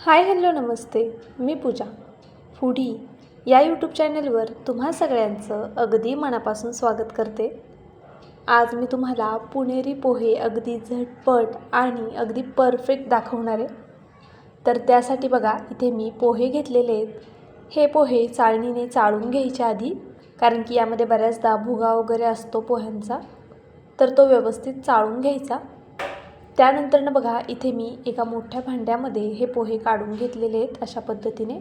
हाय hello नमस्ते. मी Pooja. Foodie या यूट्यूब चॅनलवर तुम्हा सगळ्यांचं अगदी मनापासून स्वागत करते. आज मी तुम्हाला पुणेरी पोहे अगदी झटपट आणि अगदी परफेक्ट दाखवणार आहे. तर त्यासाठी बघा इथे मी पोहे घेतलेले आहेत. हे पोहे चाळणीने चाळून घ्यायच्या आधी कारण की यामध्ये बऱ्याचदा भुगा वगैरे असतो पोह्यांचा तर तो व्यवस्थित चाळून घ्यायचा. त्यानंतरनं बघा इथे मी एका मोठ्या भांड्यामध्ये हे पोहे काढून घेतलेले आहेत अशा पद्धतीने.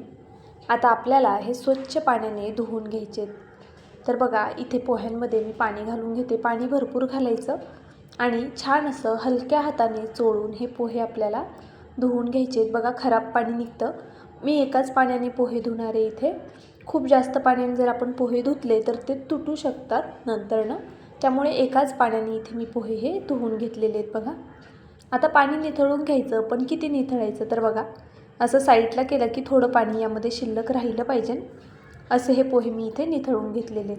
आता आपल्याला हे स्वच्छ पाण्याने धुवून घ्यायचे तर बघा इथे पोह्यांमध्ये मी पाणी घालून घेते. पाणी भरपूर घालायचं आणि छान असं हलक्या हाताने चोळून हे पोहे आपल्याला धुवून घ्यायचे बघा खराब पाणी निघतं. मी एकाच पाण्याने पोहे धुणारे इथे. खूप जास्त पाण्याने जर आपण पोहे धुतले तर ते तुटू शकतात नंतरनं. त्यामुळे एकाच पाण्याने इथे मी पोहे हे धुवून घेतलेले आहेत बघा. आता पाणी निथळून घ्यायचं पण किती निथळायचं तर बघा. असं साईडला केलं की थोडं पाणी यामध्ये शिल्लक राहिलं पाहिजे. असे हे पोहे मी इथे निथळून घेतलेले.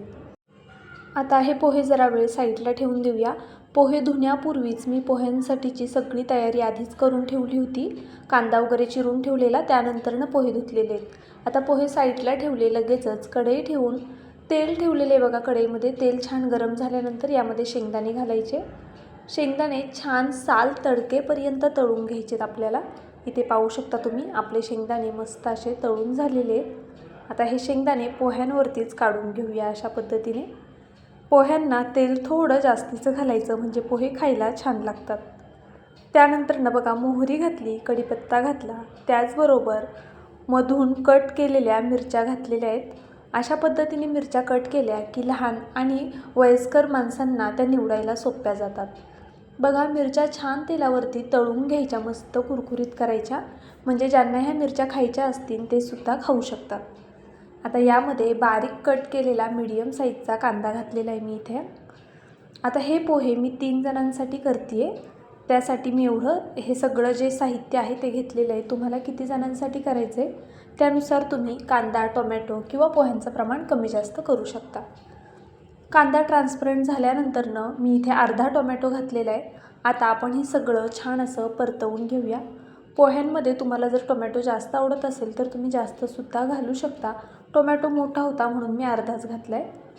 आता हे पोहे जरा वेळ साईडला ठेवून देऊया. पोहे धुण्यापूर्वीच मी पोह्यांसाठीची सगळी तयारी आधीच करून ठेवली होती. कांदा वगैरे चिरून ठेवलेला त्यानंतरनं पोहे धुतलेले. आता पोहे साईडला ठेवले लगेचच कढई ठेवून. तेल ठेवलेले बघा कढईमध्ये. तेल छान गरम झाल्यानंतर यामध्ये शेंगदाणे घालायचे. शेंगदाणे छान साल तडकेपर्यंत तळून घ्यायचेत आपल्याला. इथे पाहू शकता तुम्ही आपले शेंगदाणे मस्त असे तळून झालेले आहेत. आता हे शेंगदाणे पोह्यांवरतीच काढून घेऊया अशा पद्धतीने. पोह्यांना तेल थोडं जास्तीचं घालायचं म्हणजे पोहे खायला छान लागतात. त्यानंतरनं बघा मोहरी घातली कढीपत्ता घातला त्याचबरोबर मधून कट केलेल्या मिरच्या घातलेल्या आहेत. अशा पद्धतीने मिरच्या कट केल्या की लहान आणि वयस्कर माणसांना त्या निवडायला सोप्या जातात. बघा मिरच्या छान तेलावरती तळून घ्यायच्या मस्त कुरकुरीत करायच्या. म्हणजे ज्यांना ह्या मिरच्या खायच्या असतील ते सुद्धा खाऊ शकतात. आता यामध्ये बारीक कट केलेला मीडियम साईजचा कांदा घातलेला आहे मी इथे. आता हे पोहे मी तीन जणांसाठी करते आहे त्यासाठी मी एवढं हे सगळं जे साहित्य आहे ते घेतलेलं आहे. तुम्हाला किती जणांसाठी करायचं आहे त्यानुसार तुम्ही कांदा टोमॅटो किंवा पोह्यांचं प्रमाण कमी जास्त करू शकता. कांदा ट्रान्सपरंट झाल्यानंतरनं मी इथे अर्धा टोमॅटो घातलेला आहे. आता आपण हे सगळं छान असं परतवून घेऊया. पोह्यांमध्ये तुम्हाला जर टोमॅटो जास्त आवडत असेल तर तुम्ही जास्तसुद्धा घालू शकता. टोमॅटो मोठा होता म्हणून मी अर्धाच घातला आहे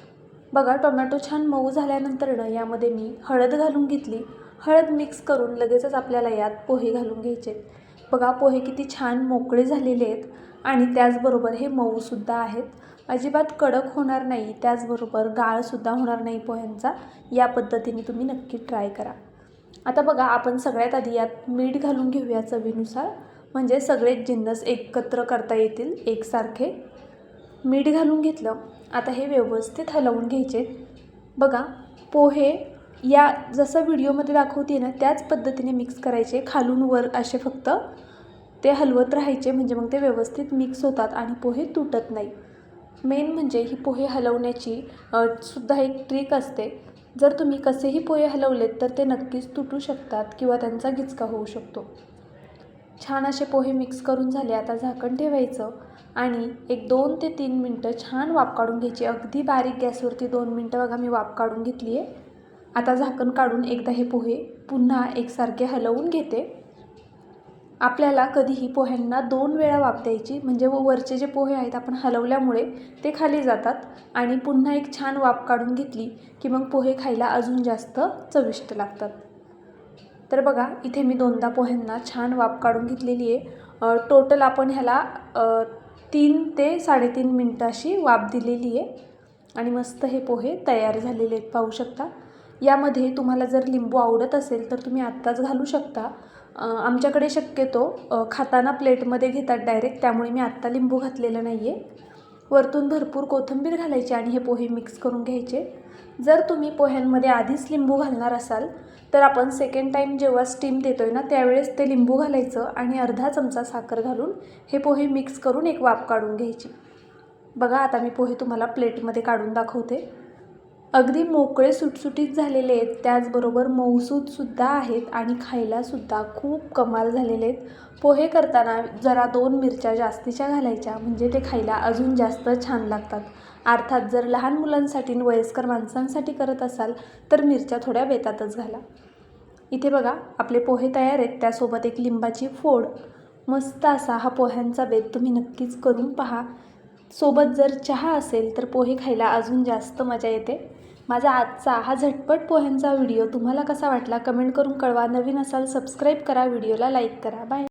बघा टोमॅटो छान मऊ झाल्यानंतरनं यामध्ये मी हळद घालून घेतली. हळद मिक्स करून लगेचच आपल्याला यात पोहे घालून घ्यायचे. बघा पोहे किती छान मोकळे झालेले आहेत आणि त्याचबरोबर हे मऊसुद्धा आहेत. अजिबात कडक होणार नाही त्याचबरोबर गाळसुद्धा होणार नाही पोह्यांचा. या पद्धतीने तुम्ही नक्की ट्राय करा. आता बघा आपण सगळ्यात आधी यात मीठ घालून घेऊया चवीनुसार. म्हणजे सगळेच जिन्नस एकत्र करता येतील एकसारखे. मीठ घालून घेतलं. आता हे व्यवस्थित हलवून घ्यायचे. बघा पोहे या जसं व्हिडिओमध्ये दाखवते ना त्याच पद्धतीने मिक्स करायचे. खालून वर असे फक्त ते हलवत राहायचे. म्हणजे मग ते व्यवस्थित मिक्स होतात आणि पोहे तुटत नाही. मेन म्हणजे ही पोहे हलवण्याची सुद्धा एक ट्रिक असते. जर तुम्ही कसेही पोहे हलवलेत तर ते नक्कीच तुटू शकतात किंवा त्यांचा गिचका होऊ शकतो. छान असे पोहे मिक्स करून झाले आता झाकण ठेवायचं आणि एक दोन ते तीन मिनटं छान वाफ काढून घ्यायची. अगदी बारीक गॅसवरती दोन मिनटं बघा मी वाफ काढून घेतली आहे आता झाकण काढून एकदा हे पोहे पुन्हा एकसारखे हलवून घेते. आपल्याला कधीही पोह्यांना दोन वेळा वाफ द्यायची म्हणजे व वरचे जे पोहे आहेत आपण हलवल्यामुळे ते खाली जातात आणि पुन्हा एक छान वाफ काढून घेतली की मग पोहे खायला अजून जास्त चविष्ट लागतात. तर बघा इथे मी दोनदा पोह्यांना छान वाफ काढून घेतलेली आहे. टोटल आपण ह्याला तीन ते साडेतीन मिनटं अशी वाफ दिलेली आहे. आणि मस्त हे पोहे तयार झालेले आहेत पाहू शकता. यामध्ये तुम्हाला जर लिंबू आवडत असेल तर तुम्ही आत्ताच घालू शकता. आमच्याकडे शक्यतो खाताना प्लेटमध्ये घेतात डायरेक्ट त्यामुळे मी आत्ता लिंबू घातलेलं नाही आहे वरतून भरपूर कोथिंबीर घालायची आणि हे पोहे मिक्स करून घ्यायचे. जर तुम्ही पोह्यांमध्ये आधीच लिंबू घालणार असाल तर आपण सेकंड टाईम जेव्हा स्टीम देतो आहे ना त्यावेळेस ते लिंबू घालायचं आणि अर्धा चमचा साखर घालून हे पोहे मिक्स करून एक वाफ काढून घ्यायची. बघा आता मी पोहे तुम्हाला प्लेटमध्ये काढून दाखवते. अगदी मोकळे सुटसुटीत झालेले आहेत. त्याचबरोबर मऊसूदसुद्धा आहेत आणि खायलासुद्धा खूप कमाल झालेले आहेत. पोहे करताना जरा दोन मिरच्या जास्तीच्या घालायच्या म्हणजे ते खायला अजून जास्त छान लागतात. अर्थात जर लहान मुलांसाठी वयस्कर माणसांसाठी करत असाल तर मिरच्या थोड्या बेतातच घाला. इथे बघा आपले पोहे तयार आहेत. त्यासोबत एक लिंबाची फोड. मस्त असा हा पोह्यांचा बेत तुम्ही नक्कीच करून पहा. सोबत जर चहा असेल तर पोहे खायला अजून जास्त मजा येते. माझा आजचा हा झटपट पोह्यांचा व्हिडिओ तुम्हाला कसा वाटला कमेंट करून कळवा. नवीन असाल सबस्क्राईब करा. व्हिडिओला लाईक करा. बाय